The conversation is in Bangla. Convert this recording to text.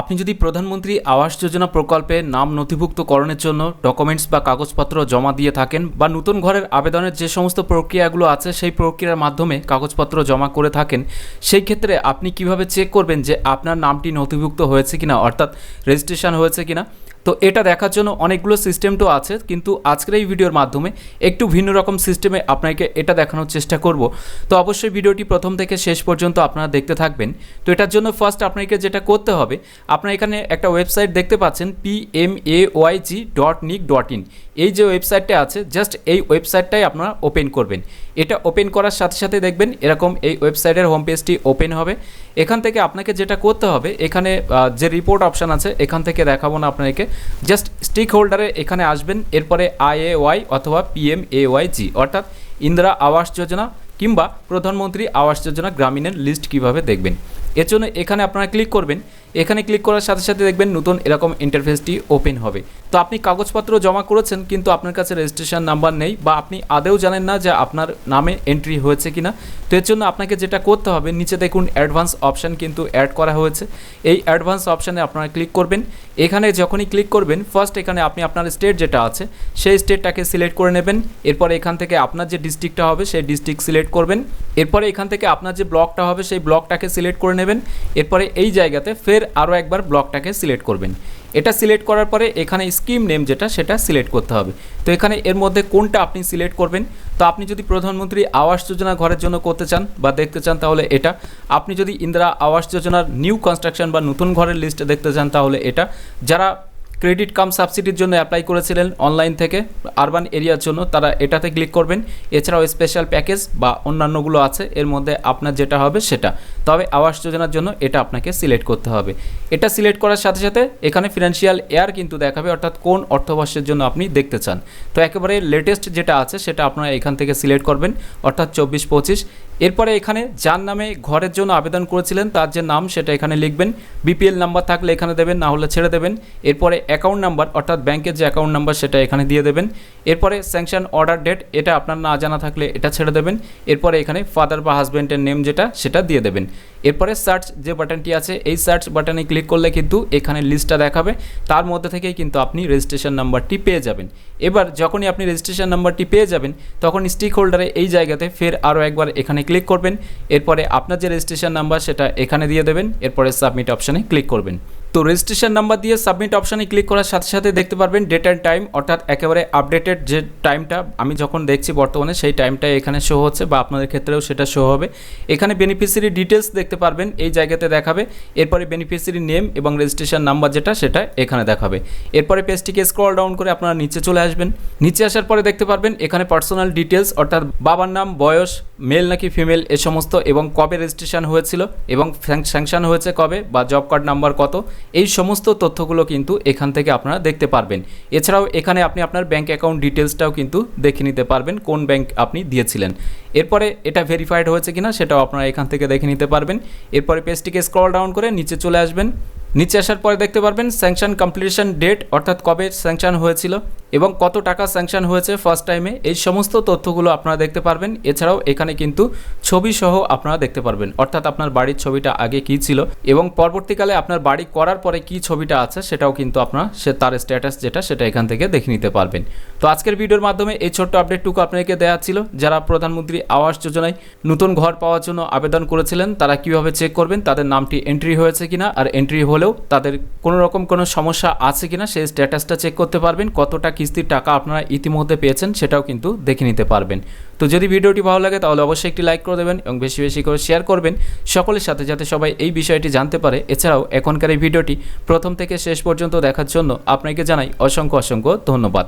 আপনি যদি প্রধানমন্ত্রী আবাস যোজনা প্রকল্পে নাম নথিভুক্তকরণের জন্য ডকুমেন্টস বা কাগজপত্র জমা দিয়ে থাকেন বা নতুন ঘরের আবেদনের যে সমস্ত প্রক্রিয়াগুলো আছে সেই প্রক্রিয়ার মাধ্যমে কাগজপত্র জমা করে থাকেন, সেই ক্ষেত্রে আপনি কীভাবে চেক করবেন যে আপনার নামটি নথিভুক্ত হয়েছে কিনা, অর্থাৎ রেজিস্ট্রেশন হয়েছে কিনা? তো এটা দেখার জন্য অনেকগুলো সিস্টেম তো আছে, কিন্তু আজকের এই ভিডিওর মাধ্যমে একটু ভিন্ন রকম সিস্টেমে আপনাকে এটা দেখানোর চেষ্টা করব। তো অবশ্যই ভিডিওটি প্রথম থেকে শেষ পর্যন্ত আপনারা দেখতে থাকবেন। তো এটার জন্য ফার্স্ট আপনাকে যেটা করতে হবে, আপনার এখানে একটা ওয়েবসাইট দেখতে পাচ্ছেন P M A Y G dot nic dot in এই যে ওয়েবসাইটটা আছে জাস্ট এই ওয়েবসাইটটাই আপনারা ওপেন করবেন। এটা ওপেন করার সাথে সাথে দেখবেন এরকম এই ওয়েবসাইটের হোম পেজটি ওপেন হবে। এখান থেকে আপনাকে যেটা করতে হবে, এখানে যে রিপোর্ট অপশান আছে, এখান থেকে দেখাবো না আপনাকে। জাস্ট স্টিক হোল্ডারে এখানে আসবেন, এরপরে আই এ ওয়াই অথবা P M A Y G অর্থাৎ ইন্দিরা আবাস যোজনা কিংবা প্রধানমন্ত্রী আবাস যোজনা গ্রামীণের লিস্ট কীভাবে দেখবেন। এর জন্য এখানে আপনারা ক্লিক করবেন এখানে ক্লিক করার সাথে সাথে দেখবেন নতুন এরকম ইন্টারফেসটি ওপেন হবে। তো আপনি কাগজপত্র জমা করেছেন, কিন্তু আপনার কাছে রেজিস্ট্রেশন নাম্বার নেই বা আপনি আদেও জানেন না যে আপনার নামে এন্ট্রি হয়েছে কিনা। তো এর জন্য আপনাকে যেটা করতে হবে, নিচে দেখুন অ্যাডভান্স অপশান কিন্তু অ্যাড করা হয়েছে। এই অ্যাডভান্স অপশানে আপনারা ক্লিক করবেন। এখানে যখনই ক্লিক করবেন ফার্স্ট এখানে আপনি আপনার স্টেট যেটা আছে, সেই স্টেটটাকে সিলেক্ট করে নেবেন। এরপরে এখান থেকে আপনার যে ডিস্ট্রিক্টটা হবে, সেই ডিস্ট্রিক্ট সিলেক্ট করবেন। এরপরে এখান থেকে আপনার যে ব্লকটা হবে, সেই ব্লকটাকে সিলেক্ট করে নেবেন। এরপরে এই জায়গাতে ফের আরও একবার ব্লকটাকে সিলেক্ট করবেন। এটা সিলেক্ট করার পরে এখানে স্কিম নেম যেটা, সেটা সিলেক্ট করতে হবে। তো এখানে এর মধ্যে কোনটা আপনি সিলেক্ট করবেন? তো আপনি যদি প্রধানমন্ত্রী আবাস যোজনা ঘরের জন্য করতে চান বা দেখতে চান, তাহলে এটা। আপনি যদি ইন্দিরা আবাস যোজনার নিউ কনস্ট্রাকশন বা নতুন ঘরের লিস্ট দেখতে চান, তাহলে এটা। যারা ক্রেডিট কাম সাবসিডির জন্য অ্যাপ্লাই করেছিলেন অনলাইন থেকে। আরবান এরিয়ার জন্য তারা এটাতে ক্লিক করবেন। এছাড়াও স্পেশাল প্যাকেজ বা অন্যান্যগুলো আছে, এর মধ্যে আপনার যেটা হবে সেটা। তবে আবাস যোজনার জন্য এটা আপনাকে সিলেক্ট করতে হবে। এটা সিলেক্ট করার সাথে সাথে এখানে ফিনান্সিয়াল এয়ার কিন্তু দেখাবে, অর্থাৎ কোন অর্থবর্ষের জন্য আপনি দেখতে চান। তো একেবারে লেটেস্ট যেটা আছে, সেটা আপনারা এখান থেকে সিলেক্ট করবেন, অর্থাৎ চব্বিশ পঁচিশ। এরপরে এখানে যার নামে ঘরের জন্য আবেদন করেছিলেন, তার যে নাম সেটা এখানে লিখবেন। বিপিএল নাম্বার থাকলে এখানে দেবেন, না হলে ছেড়ে দেবেন। এরপরে অ্যাকাউন্ট নাম্বার অর্থাৎ ব্যাংকের যে অ্যাকাউন্ট নাম্বার সেটা এখানে দিয়ে দেবেন। এরপরে স্যাংশন অর্ডার ডেট এটা আপনার না জানা থাকলে এটা ছেড়ে দেবেন। এরপরে এখানে ফাদার বা হাজব্যান্ডের নেম যেটা, সেটা দিয়ে দেবেন। এরপরে সার্চ যে বাটনটি আছে, এই সার্চ বাটনে ক্লিক করলে কিন্তু এখানে লিস্টটা দেখাবে। তার মধ্যে থেকেই কিন্তু আপনি রেজিস্ট্রেশন নাম্বারটি পেয়ে যাবেন। এবার যখনই আপনি রেজিস্ট্রেশন নাম্বারটি পেয়ে যাবেন, তখন স্টিক হোল্ডারে এই জায়গাতে ফের আরও একবার এখানে ক্লিক করবেন, এরপরে আপনার যে রেজিস্ট্রেশন নাম্বার সেটা এখানে দিয়ে দেবেন, এরপরে সাবমিট অপশানে ক্লিক করবেন। তো রেজিস্ট্রেশন নাম্বার দিয়ে সাবমিট অপশানে ক্লিক করার সাথে সাথে দেখতে পারবেন ডেট অ্যান্ড টাইম অর্থাৎ একেবারে আপডেটেড যে টাইমটা আমি যখন দেখছি বর্তমানে সেই টাইমটা এখানে শো হচ্ছে বা আপনাদের ক্ষেত্রেও সেটা শো হবে। এখানে বেনিফিসিয়ারি ডিটেলস দেখতে পারবেন, এই জায়গাতে দেখাবে, এরপরে বেনিফিসিয়ারি নেম এবং রেজিস্ট্রেশন নাম্বার যেটা সেটা এখানে দেখাবে। এরপরে পেজটিকে স্ক্রল ডাউন করে আপনারা নিচে চলে আসবেন। নিচে আসার পরে দেখতে পারবেন এখানে পার্সোনাল ডিটেলস অর্থাৎ বাবার নাম, বয়স মেল নাকি ফিমেল, এ সমস্ত এবং কবে রেজিস্ট্রেশন হয়েছিল এবং স্যাংশন হয়েছে কবে বা জব কার্ড নাম্বার কত, এই সমস্ত তথ্যগুলো কিন্তু এখান থেকে আপনারা দেখতে পারবেন। এছাড়াও এখানে আপনি আপনার ব্যাঙ্ক অ্যাকাউন্ট ডিটেলসটাও কিন্তু দেখে নিতে পারবেন কোন ব্যাঙ্ক আপনি দিয়েছিলেন। এরপরে এটা ভেরিফাইড হয়েছে কিনা সেটাও আপনারা এখান থেকে দেখে নিতে পারবেন। এরপরে পেজটিকে স্ক্রল ডাউন করে নিচে চলে আসবেন। নিচে আসার পরে দেখতে পারবেন স্যাংশন কমপ্লিশন ডেট অর্থাৎ কবে স্যাংশন হয়েছিল। এবং কত টাকা স্যাংশন হয়েছে ফার্স্ট টাইমে এই সমস্ত তথ্যগুলো আপনারা দেখতে পারবেন। এছাড়াও এখানে কিন্তু ছবি সহ আপনারা দেখতে পারবেন। অর্থাৎ আপনার বাড়ির ছবিটা আগে কী ছিল এবং পরবর্তীকালে আপনার বাড়ি করার পরে কি ছবিটা আছে সেটাও কিন্তু আপনারা সে তার স্ট্যাটাস যেটা, সেটা এখান থেকে দেখে নিতে পারবেন। তো আজকের ভিডিওর মাধ্যমে এই ছোট্ট আপডেটটুকু আপনাকে দেওয়া ছিল। যারা প্রধানমন্ত্রী আবাস যোজনায় নতুন ঘর পাওয়ার জন্য আবেদন করেছিলেন, তারা কীভাবে চেক করবেন, তাদের নামটি এন্ট্রি হয়েছে কিনা, আর এন্ট্রি হলেও তাদের কোনো রকম কোনো সমস্যা আছে কিনা, সেই স্ট্যাটাসটা চেক করতে পারবেন কতটা কিস্তির টাকা আপনারা ইতিমধ্যে পেয়েছেন, সেটাও কিন্তু দেখে নিতে পারবেন। তো যদি ভিডিওটি ভালো লাগে, তাহলে অবশ্যই একটি লাইক করে দেবেন এবং বেশি বেশি করে শেয়ার করবেন সকলের সাথে, যাতে সবাই এই বিষয়টি জানতে পারে। এছাড়াও, এখনকার এই ভিডিওটি প্রথম থেকে শেষ পর্যন্ত দেখার জন্য আপনাকে জানাই অসংখ্য অসংখ্য ধন্যবাদ।